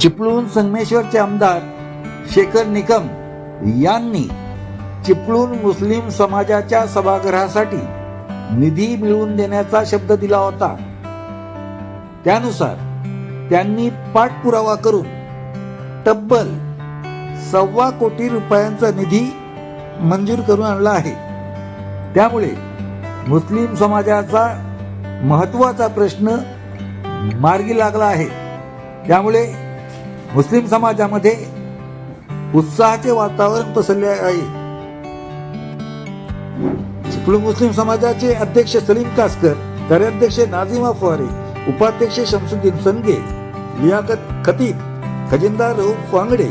चिपळूण संगमेश्वरचे आमदार शेखर निकम यांनी चिपळूण मुस्लिम समाजाच्या सभागृहासाठी निधी मिळवून देण्याचा शब्द दिला होता. त्यानुसार त्यांनी पाठपुरावा करून तब्बल सव्वा कोटी रुपयांचा निधी मंजूर करून आणला आहे. त्यामुळे मुस्लिम समाजाचा महत्त्वाचा प्रश्न मार्गी लागला आहे. त्यामुळे मुस्लिम समाजामध्ये उत्साहाचे वातावरण पसरले आहे. चिपळूण मुस्लिम समाजाचे अध्यक्ष सलीम कासकर कार्याध्यक्ष नाझिमा फुहारे उपाध्यक्ष शमसुद्दीन संगे लियाकत खतीब खजिनदार रऊफ वांगडे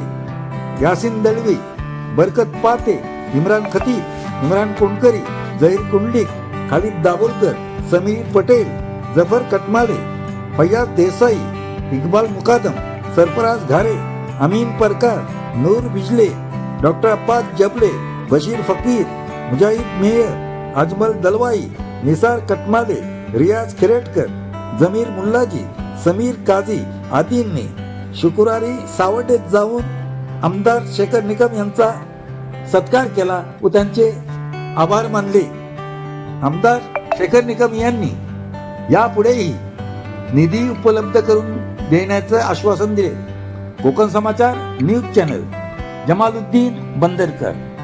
यासिन दळवी बरकत पाते इम्रान खतीब इम्रान कोणकरी जहीर कुंडलिक खालिद दाभोलकर समीर पटेल जफर कटमाले फैयाज देसाई इकबाल मुकादम सरफराज घारे अमीन परकार नूर बिजले डॉक्टर अब्बास जबले बशीर फकीर मुजाहिद मेयर अजमल दलवाई निसार कटमाले रियाज खिरेटकर जमीर मुल्लाजी समीर काझी आदींनी शुक्रवारी सावडेत जाऊन आमदार शेखर निकम यांचा सत्कार केला व त्यांचे आभार मानले. आमदार शेखर निकम यांनी यापुढेही निधी उपलब्ध करून देण्याचं आश्वासन दिले. Kokan Samachar news channel. Jamaluddin Bandarkar.